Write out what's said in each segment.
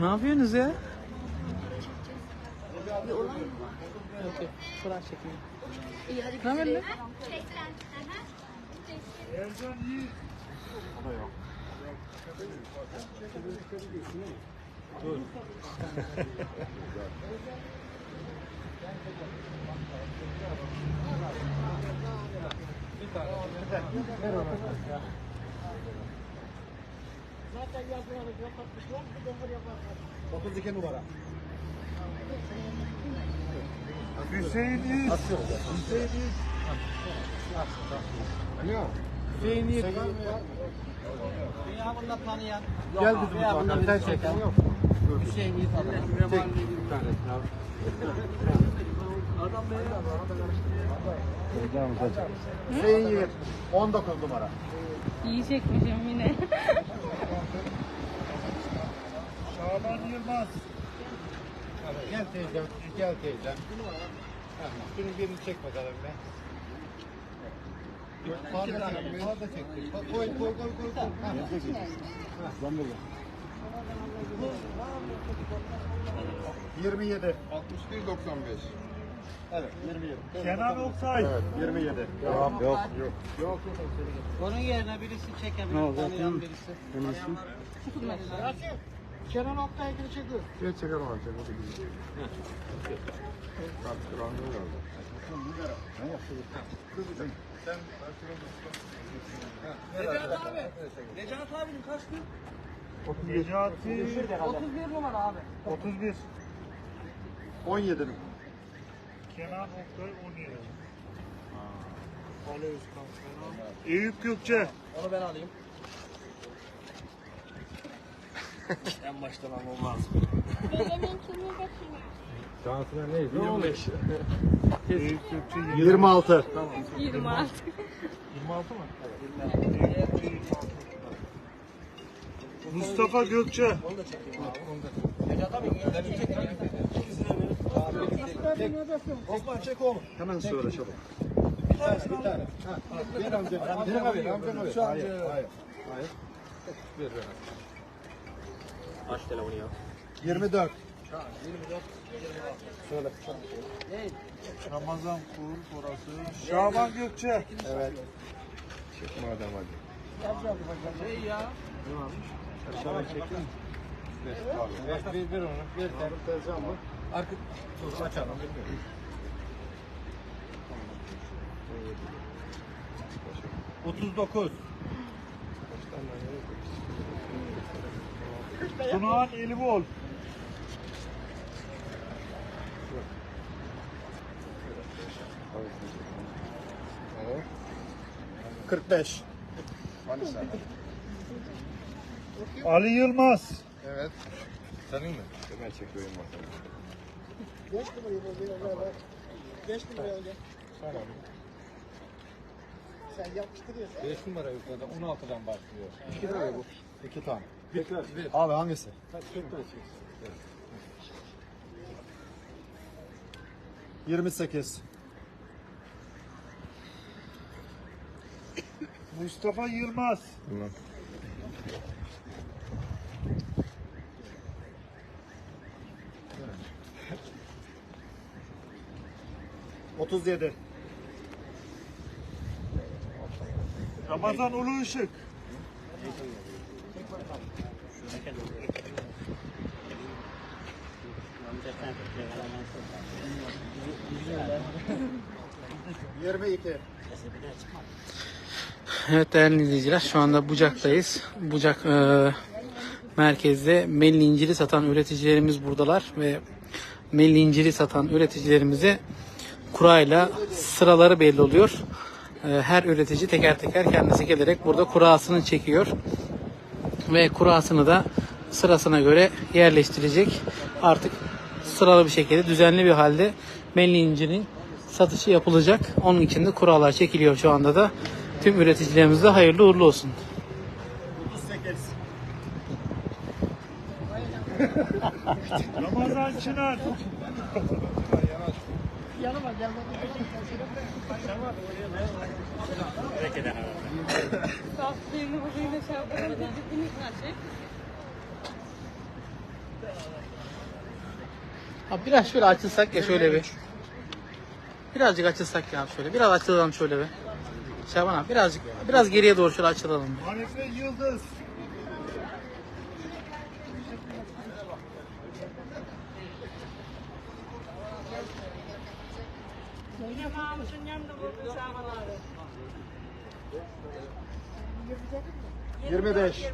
Ne yapıyorsunuz ya? Bir olay mı var? Yok yok. Kur'an çekimi. İyi hadi Ne haber gidelim. lan? Hüseyin İz. Hüseyin Yiğit. Gel bizim mutfaktan. Sen çek. Hüseyin Yiğit Hüseyin Yiğit. 19 numara. İyi çekmişim yine. Şaban Yılmaz. Gel teyzem. Gel teyzem. Tamam. Şunun birini çek bakalım be. Fazla çek. Fazla çek. Koy koy koy koy. koy. Ha. Ha. 27. 61 95. Evet 27. Kenan Oksay. Evet 27. Yok yok yok. Onun yerine birisi çekebilir. Ne Tanıyan birisi. Kenan Oktay'ı çekiyor. Gel çekelim abi. Çekelim. Artık randevu lazım. Necat abinin kaç gün? Necati 31 numara abi. 31. 17'nin. Kenan Oktay 17. Ali Özkan Kenan. Eyüp Gökçe. Onu ben alayım. en baştan almam lazım. Şansına neydi? 25. Eyüp Gökçe 26. 26. 26 mı? Evet. Mustafa Gökçe. Onu da çekeyim abi. Onu da. Necat abi ellerini çek. Osman çek oğlum. Hemen söyle çabuk. Bir al. Ver amcana. Amcana ver. Amcana ver. Şu an Hayır. Hayır. Hayır. Ver ver. Aç telefonu ya. 24. Ramazan Kur orası. Şaban Gökçe. Evet. Çek madem hadi. Şey ya. Aşağıya çekin. Ver abi. Ver, ver, ver onu. Tezgah mı? Arka. Dur açalım. 39. Sunağan Elibol. Evet. 45. Hani sen? Ali Yılmaz. Evet. Senin mi? Hemen çekiyorum bakalım. 5 numaraya gel. Tamam. Sen yapıştırıyorsun. 5 numara yukarıda 16'dan başlıyor. 2 tane bu. 2 tane. Bekler. Abi hangisi? Kaç tane çeksin? 28. Mustafa Yılmaz. Tamam. Otuz yedi. Ramazan Ulu Işık. Yirmi iki. Evet değerli izleyiciler şu anda Bucak'tayız. Bucak e, merkezde melli inciri satan üreticilerimiz buradalar ve melli inciri satan üreticilerimize kurayla sıraları belli oluyor. E, her üretici teker teker kendisi gelerek burada kurasını çekiyor ve kurasını da sırasına göre yerleştirecek. Artık sıralı bir şekilde düzenli bir halde melli incirin satışı yapılacak. Onun için de kuralar çekiliyor şu anda da. Tüm üreticilerimize hayırlı uğurlu olsun. 38. Ramazan Çınar. Tatlıyını bugün de şarkıları dediğiniz nasıl? Abi biraz şöyle açılsak ya şöyle bir. Birazcık açılsak ya şöyle. Biraz açılalım şöyle bir. Şaban abi birazcık biraz geriye doğru şöyle açılalım. bir. Hanife Yıldız. Yirmi beş.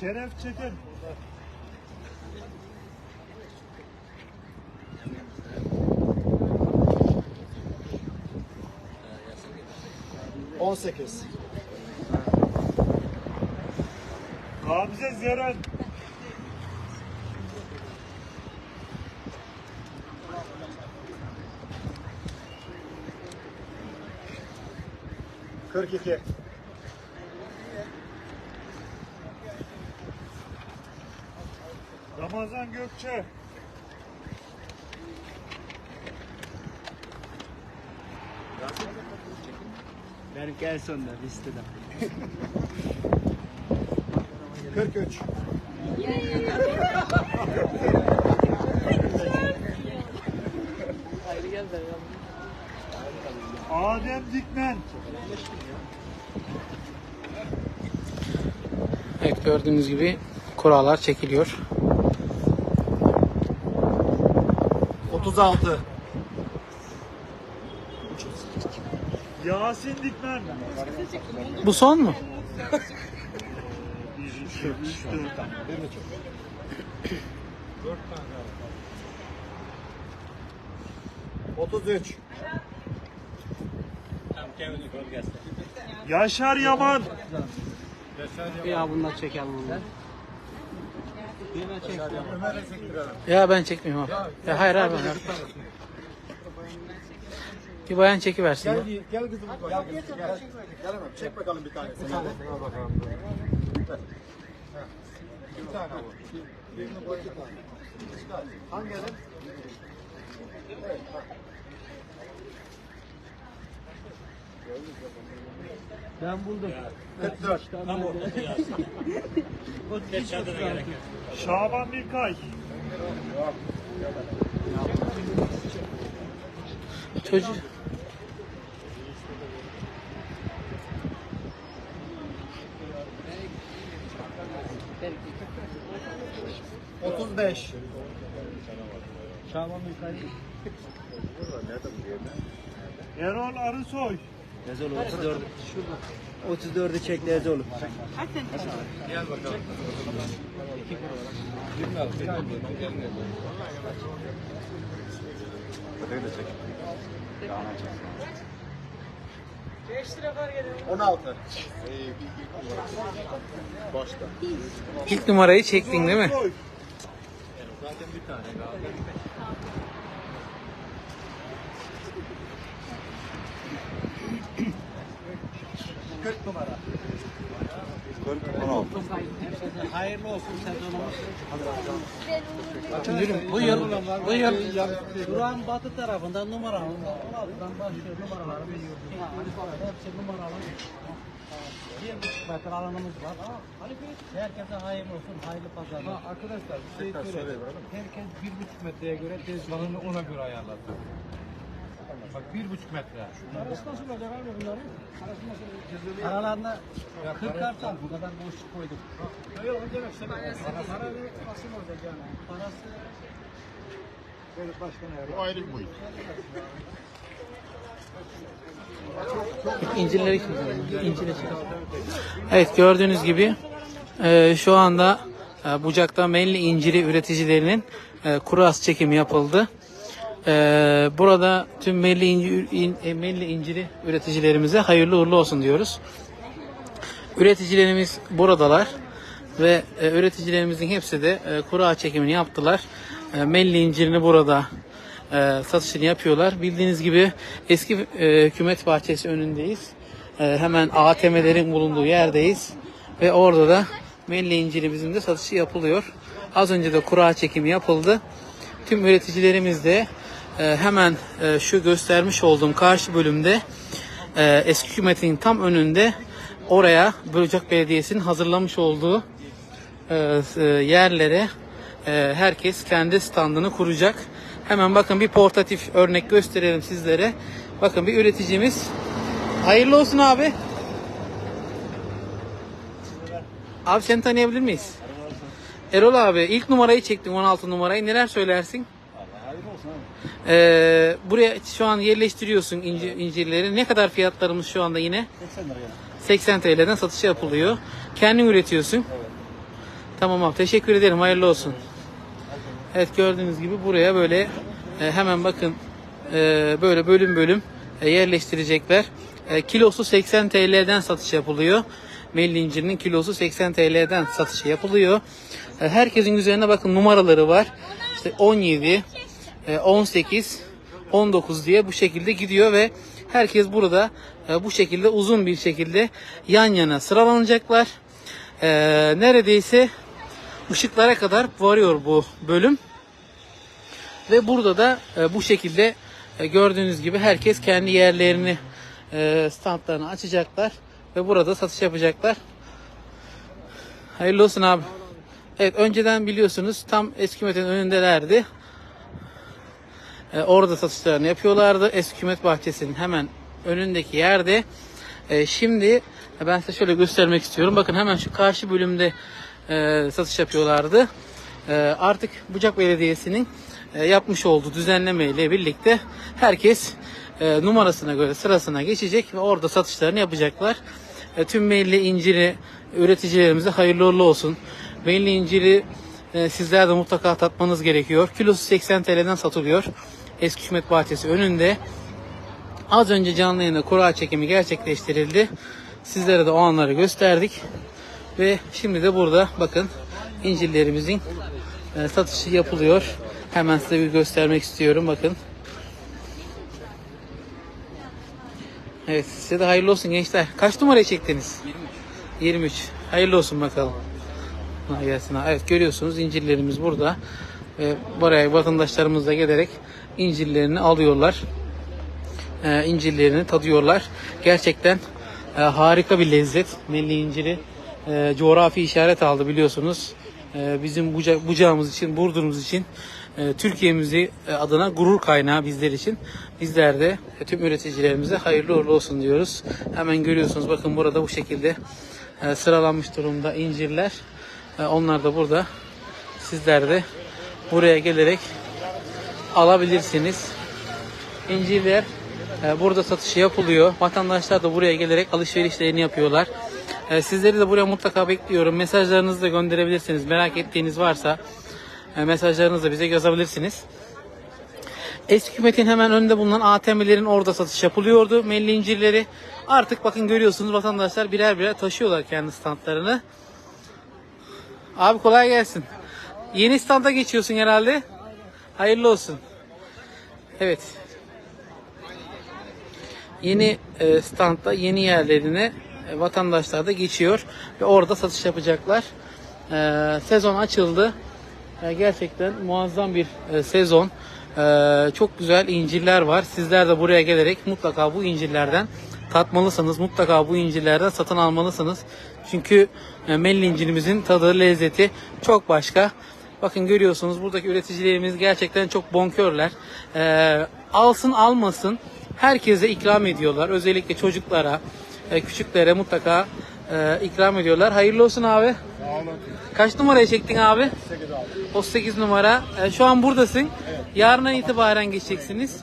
Şeref Çetin. On sekiz. Gamze Zeren. Kırk iki. Ramazan Gökçe. Benimki en sonda listede. Kırk üç. Adem Dikmen. Evet gördüğünüz gibi kurallar çekiliyor. Otuz altı. Yasin Dikmen. Bu son mu? Otuz üç. Yaşar Yaman. Ya bunlar çekelim bunu. Ya ben çekmiyorum abi. Ya hayır abi. hayır. Bir bayan çekiversin. ya. Gel, gel kızım. Gel, gel, gel. Gelemem. Çek bakalım bir tanesini. Bir tane. bakalım. Bir tane bu. Birini tane. Hangi elin? Evet, bak. Ben buldum. 44. Şaban Bilkay. Çocuk. Otuz beş. Şaban Mülkari. Erol Arısoy. Ezolu 34. 34'ü çekti Ezolu. Kaç sen Gel bakalım. 26. Gelin Öteki de çek. Yağına çek. 5 lira var 16. Başta. İlk numarayı çektin değil mi? Zaten bir tane. 40 numara. 40 16. Hayırlı olsun sezonumuz. Müdürüm bu yıl bu yıl Duran batı tarafından numara 16'dan başlıyor numaraları. Hepsi numaralı. Bir buçuk alanımız var. Herkese hayırlı olsun, hayırlı pazarlar. Arkadaşlar şey söyleyeyim. Herkes bir buçuk metreye göre tezgahını ona göre ayarlasın. Bak bir buçuk metre. Arası nasıl olacak abi bunların? Arası nasıl olacak? Aralarında 40 kartal bu kadar boşluk koyduk. Yok yok demek istemiyorum. Para nasıl olacak yani? Parası Devlet Başkanı Bu ayrı bir boyut. İncirleri? İncirleri? Evet gördüğünüz gibi e, şu anda e, Bucak'ta Melli inciri üreticilerinin e, kuru as çekimi yapıldı. E, burada tüm Melli, in- e, Melli inciri üreticilerimize hayırlı uğurlu olsun diyoruz. Üreticilerimiz buradalar ve e, üreticilerimizin hepsi de e, kuru ağaç çekimini yaptılar. E, Melli incirini burada satışını yapıyorlar. Bildiğiniz gibi eski hükümet bahçesi önündeyiz. Hemen ATM'lerin bulunduğu yerdeyiz ve orada da Melli incirimizin de satışı yapılıyor. Az önce de kura çekimi yapıldı. Tüm üreticilerimiz de hemen e, şu göstermiş olduğum karşı bölümde e, eski hükümetin tam önünde oraya Bölcek Belediyesi'nin hazırlamış olduğu e, yerlere herkes kendi standını kuracak. Hemen bakın bir portatif örnek gösterelim sizlere. Bakın bir üreticimiz. Hayırlı olsun abi. Abi seni tanıyabilir miyiz? Erol abi ilk numarayı çektin 16 numarayı neler söylersin? Ee, buraya şu an yerleştiriyorsun inci, incirleri. Ne kadar fiyatlarımız şu anda yine? 80 TL'den satış yapılıyor. Kendin üretiyorsun. Tamam abi teşekkür ederim. Hayırlı olsun. Evet gördüğünüz gibi buraya böyle e, hemen bakın e, böyle bölüm bölüm e, yerleştirecekler. E, kilosu 80 TL'den satış yapılıyor. Melli incirinin kilosu 80 TL'den satış yapılıyor. E, herkesin üzerine bakın numaraları var. İşte 17, e, 18, 19 diye bu şekilde gidiyor ve herkes burada e, bu şekilde uzun bir şekilde yan yana sıralanacaklar. E, neredeyse ışıklara kadar varıyor bu bölüm. Ve burada da e, bu şekilde e, gördüğünüz gibi herkes kendi yerlerini e, standlarını açacaklar ve burada satış yapacaklar. Hayırlı olsun abi. Evet önceden biliyorsunuz tam eski hükümetin önündelerdi. E, orada satışlarını yapıyorlardı. Eski hükümet bahçesinin hemen önündeki yerde. E, şimdi e, ben size şöyle göstermek istiyorum. Bakın hemen şu karşı bölümde e, satış yapıyorlardı. E, artık Bucak Belediyesi'nin e, yapmış olduğu düzenlemeyle birlikte herkes e, numarasına göre sırasına geçecek ve orada satışlarını yapacaklar. E, tüm meyilli inciri üreticilerimize hayırlı olsun. Meyilli inciri e, sizler de mutlaka tatmanız gerekiyor. Kilosu 80 TL'den satılıyor. Eski Hükümet Bahçesi önünde. Az önce canlı yayında kura çekimi gerçekleştirildi. Sizlere de o anları gösterdik. Ve şimdi de burada bakın incirlerimizin e, satışı yapılıyor. Hemen size bir göstermek istiyorum bakın. Evet size de hayırlı olsun gençler. Kaç numarayı çektiniz? 23. 23. Hayırlı olsun bakalım. Kolay. Evet görüyorsunuz incirlerimiz burada. Ve buraya vatandaşlarımız da gelerek incirlerini alıyorlar. Ee, incirlerini tadıyorlar. Gerçekten e, harika bir lezzet. Melli inciri e, coğrafi işaret aldı biliyorsunuz. E, bizim buca, bucağımız için, Burdur'umuz için e, Türkiye'mizi e, adına gurur kaynağı bizler için. Bizler de e, tüm üreticilerimize hayırlı uğurlu olsun diyoruz. Hemen görüyorsunuz bakın burada bu şekilde e, sıralanmış durumda incirler. E, onlar da burada. Sizler de buraya gelerek alabilirsiniz. İncirler e, burada satışı yapılıyor. Vatandaşlar da buraya gelerek alışverişlerini yapıyorlar. E, Sizleri de buraya mutlaka bekliyorum. Mesajlarınızı da gönderebilirsiniz. Merak ettiğiniz varsa mesajlarınızı da bize yazabilirsiniz. Eski hükümetin hemen önünde bulunan ATM'lerin orada satış yapılıyordu. Melli incirleri. Artık bakın görüyorsunuz vatandaşlar birer birer taşıyorlar kendi standlarını. Abi kolay gelsin. Yeni standa geçiyorsun herhalde. Hayırlı olsun. Evet. Yeni e, standta yeni yerlerine e, vatandaşlar da geçiyor ve orada satış yapacaklar. E, sezon açıldı. E, gerçekten muazzam bir e, sezon. Çok güzel incirler var. Sizler de buraya gelerek mutlaka bu incirlerden tatmalısınız. Mutlaka bu incirlerden satın almalısınız. Çünkü e, melli tadı, lezzeti çok başka. Bakın görüyorsunuz buradaki üreticilerimiz gerçekten çok bonkörler. E, alsın almasın herkese ikram ediyorlar. Özellikle çocuklara, e, küçüklere mutlaka e, ikram ediyorlar. Hayırlı olsun abi. Kaç numaraya çektin abi? 38 numara. E, şu an buradasın. Yarından itibaren geçeceksiniz.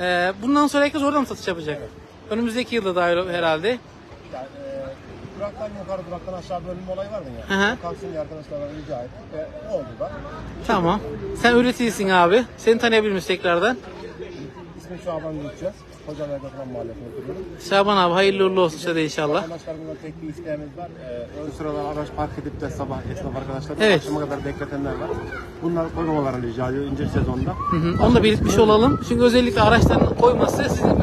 E, bundan sonra herkes oradan satış yapacak? Önümüzdeki yılda dahil herhalde. Duraktan yukarı duraktan aşağı bölünme olayı var mı ya? Hı hı. Kalksın diye arkadaşlarla rica ettik ve oldu da. Tamam. Sen üreticisin abi. Seni tanıyabilir miyiz tekrardan? İsmim Şaban Gülçez. Hocalar Yapılan Mahallesi'nde oturuyorum. Şaban abi hayırlı uğurlu olsun size de inşallah. Arkadaşlarımızdan tek bir isteğimiz var. Ee, ön sıradan araç park edip de sabah esnaf arkadaşlarımız Evet. akşama kadar bekletenler var. Bunlar koymamalarını rica ediyor incir sezonda. Hı hı. Onu da belirtmiş olalım. Çünkü özellikle araçların koyması sizin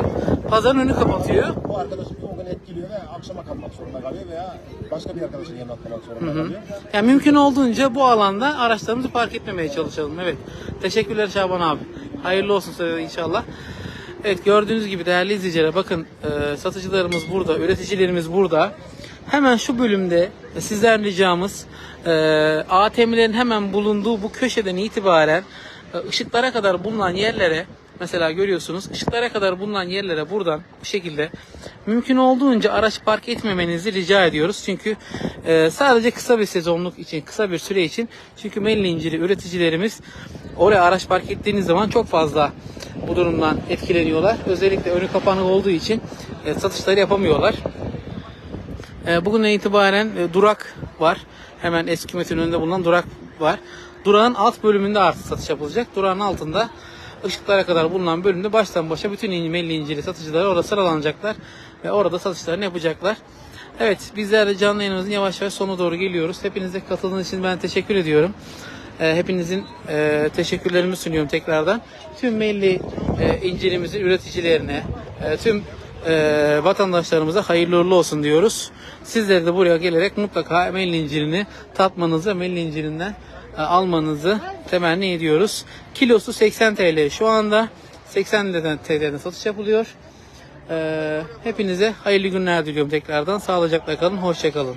pazarın önünü kapatıyor. Bu arkadaşımız geliyor ve akşama kalmak zorunda kalıyor veya başka bir arkadaşın yanına atlamak zorunda kalıyor. Yani mümkün olduğunca bu alanda araçlarımızı park etmemeye çalışalım. Evet. Teşekkürler Şaban abi. Hayırlı olsun size inşallah. Evet gördüğünüz gibi değerli izleyiciler bakın e, satıcılarımız burada, üreticilerimiz burada. Hemen şu bölümde sizden ricamız e, ATM'lerin hemen bulunduğu bu köşeden itibaren e, ışıklara kadar bulunan yerlere mesela görüyorsunuz ışıklara kadar bulunan yerlere buradan bu şekilde mümkün olduğunca araç park etmemenizi rica ediyoruz. Çünkü e, sadece kısa bir sezonluk için, kısa bir süre için çünkü Melli inciri üreticilerimiz oraya araç park ettiğiniz zaman çok fazla bu durumdan etkileniyorlar. Özellikle önü kapanık olduğu için e, satışları yapamıyorlar. E, bugünden itibaren e, durak var. Hemen eski metin önünde bulunan durak var. Durağın alt bölümünde artık satış yapılacak. Durağın altında ışıklara kadar bulunan bölümde baştan başa bütün melli inciri satıcıları orada sıralanacaklar ve orada satışlarını yapacaklar. Evet bizler de canlı yayınımızın yavaş yavaş sonuna doğru geliyoruz. Hepinize katıldığınız için ben teşekkür ediyorum. E, hepinizin e, teşekkürlerimi sunuyorum tekrardan. Tüm melli e, incirimizin üreticilerine, e, tüm e, vatandaşlarımıza hayırlı uğurlu olsun diyoruz. Sizler de buraya gelerek mutlaka melli incirini tatmanızı, melli incirinden e, almanızı temenni ediyoruz. Kilosu 80 TL şu anda. 80 TL'den, TL'den satış yapılıyor. E, hepinize hayırlı günler diliyorum tekrardan. Sağlıcakla kalın, hoşça kalın.